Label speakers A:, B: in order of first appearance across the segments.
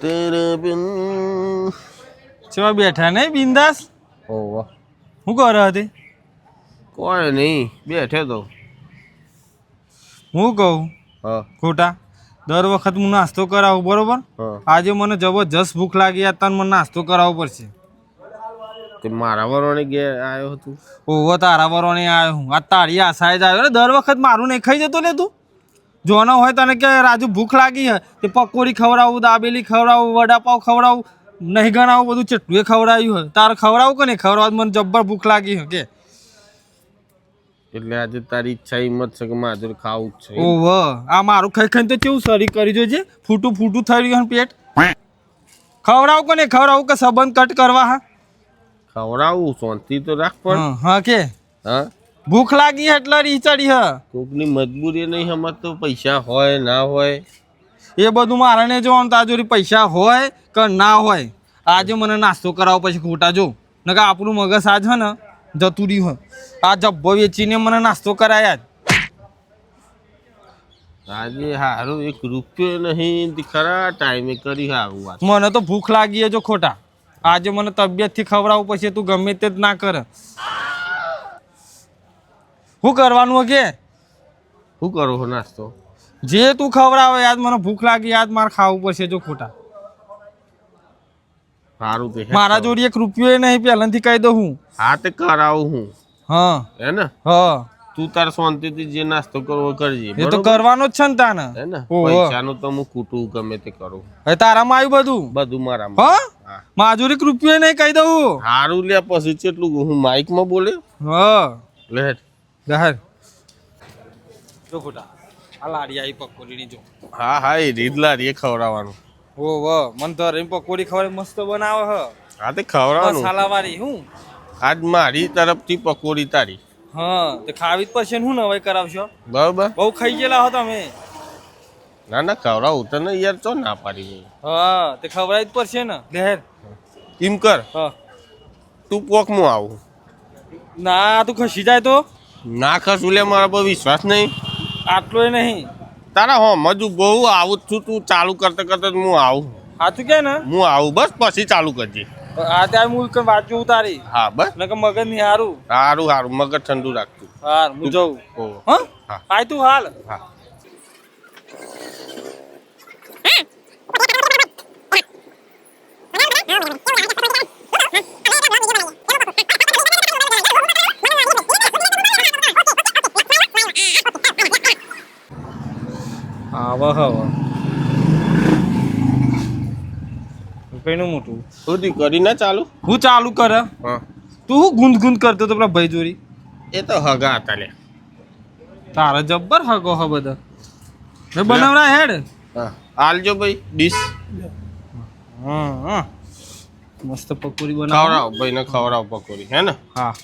A: તેરે બિન
B: ચેવા બેઠા નહીં બિંદાસ
A: ઓહો
B: હું કરે હતી
A: કોઈ નહીં બેઠે તો
B: હું કહું
A: હા
B: ખોટા દર વખત હું નાસ્તો કરાવું બરોબર આજે મને જબરજસ્ત ભૂખ લાગી આ તને મને નાસ્તો કરાવવો પડશે
A: તે મારા વરોને ગે આવ્યો હતું
B: ઓહો તારા વરોને આવ્યો હું આ તારી આશાએ જ આવ્યો દર વખત મારું નહીં ખાઈ જતો ને તું જોનો હોય તને કે રાજુ ભૂખ લાગી હે તે પકોડી ખવડાવું દાબેલી ખવડાવું વડાપાવ ખવડાવું નહીં ગણાવું બધું ચટલું એ ખવડાવ્યું હોય તારે ખવડાવું કે નહીં? ખવડાવું મને જબ્બર ભૂખ લાગી હે કે.
A: એટલે આજે તારી ઈચ્છા હિંમત છે કે મારે ખાવું જ છે
B: ઓવ આ મારું ખાઈ ખાઈને તો કેવું સરી કરી જોજે. ફૂટું ફૂટું થઈ રહ્યું પેટ. ખવડાવું કે નહીં? ખવડાવું કે સંબંધ કટ કરવા હા?
A: ખવડાવું શાંતિ તો રાખ પણ.
B: હા કે.
A: હા?
B: ભૂખ લાગી એટલે રીચડી હ.
A: કોકની મજબૂરી નહીં સમજતો પૈસા હોય ના હોય.
B: એ બધું મારે ને જોવાનું તાર જોડે પૈસા હોય કે ના હોય આજે મને નાસ્તો કરાવો પછી ખોટા જો. નકર આપણું મગજ આજ હે ને જતું રહ્યું આ જબ્બો વેચીને મને નાસ્તો કરાયા જ.
A: આજે હારું એક રૂપિયો નહીં ખરા ટાઈમે કરી આવું વાત.
B: મને તો ભૂખ લાગી હે જો ખોટા. આજે મને તબિયતથી ખવડાવું પછી તું ગમે તે જ ના કરે. શું કરવાનું કે
A: શું કરો છો નાસ્તો?
B: જે તું ખવડાવે યાદ મને ભૂખ લાગી યાદ મારે ખાવું પડશે જો ખોટા.
A: સારું તે
B: મારા જોડે એક રૂપિયો નહીં પહેલાથી કહી દઉં હું.
A: હા તે કરાવું હું.
B: હા.
A: હે ને?
B: હા.
A: તું તાર શાંતિથી જે નાસ્તો કરવો કરજે
B: એ તો કરવાનો જ છે ને તાને.
A: હે ને. પૈસાનું તો હું કૂટું ગમે તે કરું.
B: હવે તારામાં આવ્યું બધું?
A: બધું મારા
B: હા? માજુરી રૂપિયો નહીં કહી દઉં?
A: સારું લે પછી કેટલું હું માઇકમાં બોલે.
B: હા.
A: લે
B: જાહેર. જો ખોટા. આ લાડી આવી પકોડીની જો.
A: હા હા એ રીતલા રે ખવડાવવાનું.
B: ઓ વો મન તો રીમ પકોડી ખવડે મસ્ત બનાવે હ.
A: હા તે ખવડાવવાનું.
B: મસાલાવાળી હું?
A: આજ મારી તરફથી પકોડી તારી.
B: હા તે ખાવી જ પડશે હું નવાઈ કરાવશો?
A: બરાબર.
B: બહુ ખાઈ ગયેલા હો તમે.
A: ના ના ખવડાવું તને યાર ચો ના પાડી
B: હા. તે ખવડાવી જ પડશે ને. લહેર
A: એમ કર.
B: હા.
A: તું પોક પોકમાં આવું.
B: ના તું ખસી જાય તો.
A: ના ખસું લે મારા પર વિશ્વાસ નહીં.
B: આટલોય નહીં.
A: તારા હો મજુ બહુ આવું જ છું તું ચાલુ કરતા કરતા હું આવું.
B: સાચું કે ને?
A: હું આવું બસ પછી ચાલુ કરજે.
B: આ ત્યાં હું કઈ વાંચું ઉતારી
A: હા બસ.
B: નકર મગજ નહીં હારું.
A: સારું સારું મગજ ઠંડુ રાખતું
B: હાર હું જઉં. હા?
A: હા.
B: આય તું હાલ.
A: હા.
B: આવા હવા મોટું?
A: સુધી કરી ના ચાલુ?
B: હું ચાલુ કરે
A: હા.
B: તું હું ગુંદ ગુંદ કરતો તો પેલા ભાઈ જોરી
A: એ તો હગા હતા લે.
B: તારા જબ્બર હગો હ બધા. મેં બનાવરા હેડ?
A: હા. આલજો ભાઈ ડીશ.
B: હા હા મસ્ત પકોડી બનાવ.
A: ખવડાવ ભાઈ ને ખવડાવ પકોડી હે ને?
B: હા.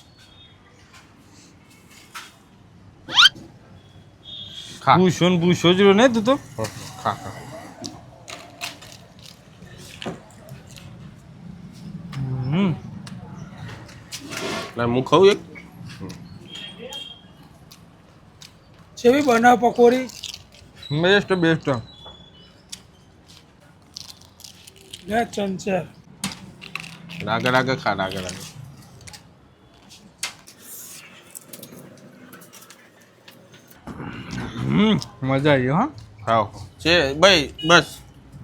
B: ભૂસો જ રહ્યો ને તું તો?
A: હા, ખા ખા.
B: હમ.
A: હું ખાઉં એક?
C: જેવી બનાવ પકોડી?
B: Best best.
C: લે ચંચર
A: રાગે રાગે ખા રાગે રાગે.
B: હમ મજા આવી હા.
A: ખાઓ છે ભાઈ બસ.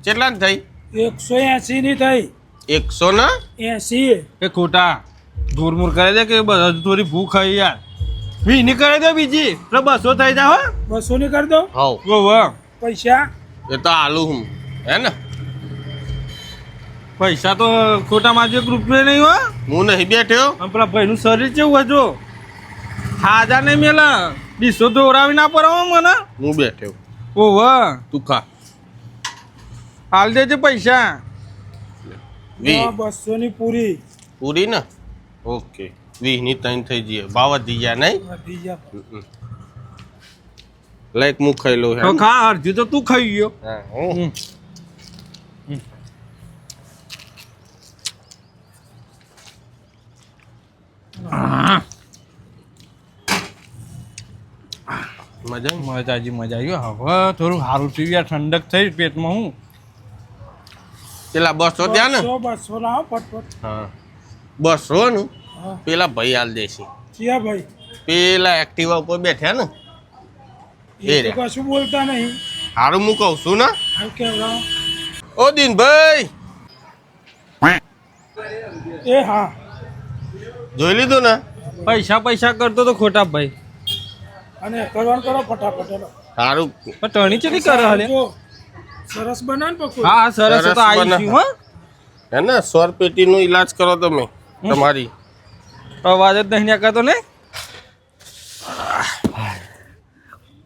A: કેટલા ને થઈ?
C: એકસો એસી ની થઈ.
A: એકસો ના?
C: એસી
B: એ. ખોટા. ધૂરમૂર કરે છે કે બસ હજુ થોડી ભૂખ આવી યાર. વીની કરે દે બીજી. એટલે બસો થઈ જાય હો.
C: બસો ની કરી દો.
A: હાઉ
B: ઓ વાહ
C: પૈસા.
A: એ તો આલુ હું. હે ને?
B: પૈસા તો ખોટામાં માજે એક રૂપિયો નહીં હો.
A: હું નહીં બેઠ્યો?
B: પેલા ભાઈનું શરીર કેવું હજુ? હાજા નહીં મેલા. ડીસો દોરાવી ના પડાવો મને.
A: હું બેઠ્યો
B: ઓ વાહ
A: તું ખા.
B: હાલ દેજે પૈસા.
A: વી.
C: બસો ની પૂરી.
A: પૂરી ને? ઓકે. વીસની ત્રણ થઈ જઈએ. ભાવ વધી જાય નહીં? લાઈક હું ખાઈ લઉં
B: તો ખા અડધી તો તું ખાઈ ગયો.
A: હા હું
B: હમ. આહ,
A: મજા આવી?
B: મજા આવી મજા આવી હવે થોડું સારું થયું યાર ઠંડક થઈ પેટમાં હું.
A: પેલા બસો ત્યાં ને?
C: બસો બસો લાવો ફટફટ
A: હા. બસો ને? પેલા ભાઈ હાલ દેશે.
C: ભાઈ.
A: પેલા એક્ટિવા ઉપર બેઠ્યા ને? એ
C: એ કશું બોલતા નહીં.
A: હારું હું કહું છું ને? ઓ દિનભાઈ!
C: એ હા.
A: જોઈ લીધું ને?
B: પૈસા પૈસા કરતો તો ખોટા ભાઈ.
C: અને કરવાનું કરો ફટાફટ એનો
A: સારું.
B: પણ ટણી ચેલી કરે હલે?
C: સરસ બનાવ ને પકોડી
B: હા સરસ તો આવી ગયું હો.
A: હે ને સ્વર પેટીનો ઈલાજ કરો તમે તમારી.
B: અવાજ જ નહીં નીકળતો ને?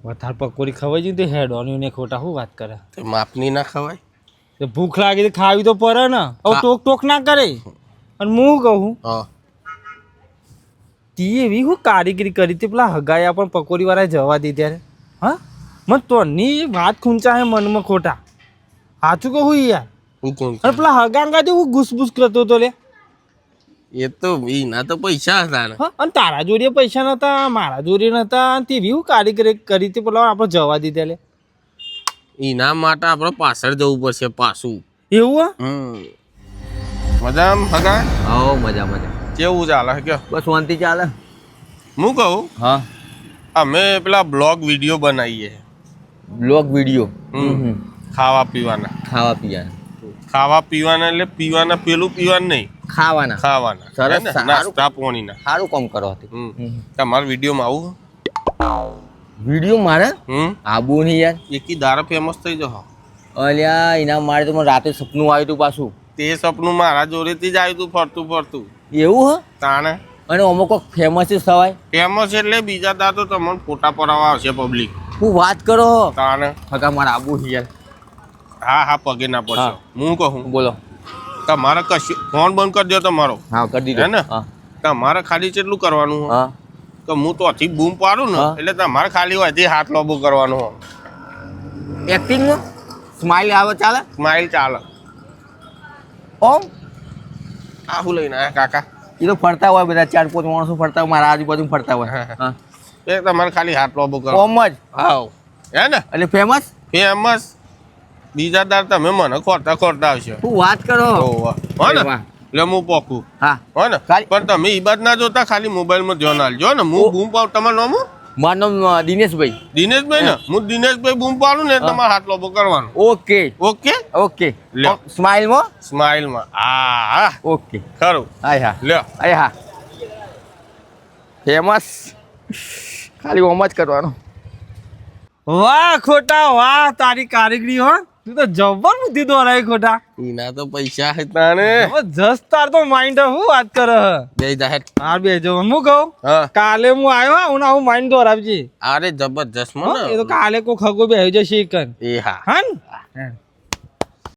B: વધારે પકોડી ખવાઈ જઈ તો હેડવાની ને ખોટા શું વાત કરે?
A: તે માપની ના ખવાય?
B: ભૂખ લાગી તો ખાવી તો પડે ને. હવે ટોક ટોક ના કરે. અને હું કહું
A: હા.
B: તી એવી હું કારીગરી કરી હતી. પેલા હગાયા પણ પકોડીવાળા જવા દીધા હા? મને તોની વાત ખૂંચા હે મનમાં ખોટા. સાચું કહું યાર.
A: હું કોણ
B: અને પેલા હગાંગા જે હું ઘૂસભૂસ કરતો હતો લે.
A: એ તો એના તો પૈસા હતા ને.
B: અને તારા જોડે પૈસા નતા મારા જોડે નતા અને તેવી હું કારીગરી કરી હતી. પેલા આપણે જવા દીધા લે.
A: એના માટે આપણે પાછળ જવું પડશે પાછું.
B: એવું હા?
A: હમ. મજામ હગા?
D: હો મજા મજા.
A: કેવું ચાલે? કે?
D: બસ શાંતિ ચાલે.
A: હું કહું?
D: હા.
A: અમે પેલા બ્લોગ વીડિયો બનાવીએ.
D: Blog video.
A: ખાવા પીવાના.
D: ખાવા પીવાના.
A: ખાવા પીવાના એટલે પીવાના પેલું પીવાનું નહીં.
D: ખાવાના.
A: ખાવાના.
D: સરસ.
A: નાસ્તા પોણીના.
D: સારું કામ કરો હતી.
A: તમારા વિડીયોમાં આવું?
D: વીડિયો મારે? આબુ નહીં યાર.
A: એકી દારા ફેમસ થઈ જશો.
D: અલ્યા એના મારે તો મને રાતે સપનું આવ્યું હતું પાછું.
A: તે સપનું મારા જોડેથી જ આવ્યું તું ફરતું ફરતું.
D: એવું હ?
A: તાણે.
D: અને અમુક કોઈક ફેમસ છે સવાય
A: ફેમસ એટલે બીજા દા તો તમને ફોટા પડાવવા આવશે પબ્લિક
D: હું વાત કરો હો?
A: તાણે.
D: હકા મારે આબુ હિયર
A: હા હા પગે ના પડશે.
D: હું.
A: કહું?
D: બોલો.
A: તમારે કશું ફોન બંધ કરી દો તમારો.
D: હા કરી દીધો.
A: હે ને?
D: હા.
A: તમારે ખાલી કેટલું કરવાનું
D: હા.
A: તો હું તો અથી બૂમ પાડું ને એટલે તમારે ખાલી હોય હાથ લોબો કરવાનો હોય.
D: એક્ટિંગમાં સ્માઇલ આવે ચાલે?
A: સ્માઇલ ચાલે.
D: ઓમ?
A: આ હું લઈને આયા કાકા.
D: એ તો ફરતા હોય બધા ચાર પાંચ માણસો ફરતા હોય મારા આજુબાજુ ફરતા હોય. હા
A: એ તમારે ખાલી હાથ લોબો કરો.
D: ઓમ જ.
A: હાવ. હે ને?
D: એટલે ફેમસ
A: ફેમસ બીજા દાર તમે મને ખોરતા ખોરતા આવશે.
D: હું વાત કરો.
A: હો ને. એટલે હું પોકું.
D: હા.
A: હો ને? પણ તમે ઈ બાદ ના જોતા ખાલી મોબાઈલમાં ધ્યાન આલજો ને? હું હું પાવ તમારું નામ હું?
D: મારું નામ દિનેશભાઈ.
A: દિનેશભાઈ ને? હું. દિનેશભાઈ બૂમ પાડું ને તમારે હાથ લોબો કરવાનો
D: ઓકે.
A: ઓકે?
D: ઓકે.
A: લ્યો.
D: સ્માઇલમાં?
A: સ્માઇલમાં. આ હા.
D: ઓકે.
A: ખરું.
D: આય હા.
A: લ્યો.
D: આય હા. ફેમસ. ખાલી ઓમ જ કરવાનો.
B: વાહ ખોટા વાહ તારી કારીગરી હો. તું તો જબર બુદ્ધિ દોરાય ખોટા.
A: એના તો પૈસા હતા ને.
B: જસ તાર તો માઇન્ડ હું વાત કરે હે?
A: બે જાહેર.
B: હાર બે જો હું કહું?
A: હા.
B: કાલે હું આવ્યો હા હું હું માઇન્ડ દોરાવજી.
A: અરે જબરજસ્ત
B: હો?
A: મને.
B: એ તો કાલે કો ખગો બે જશે કન.
A: એ હા.
B: હા.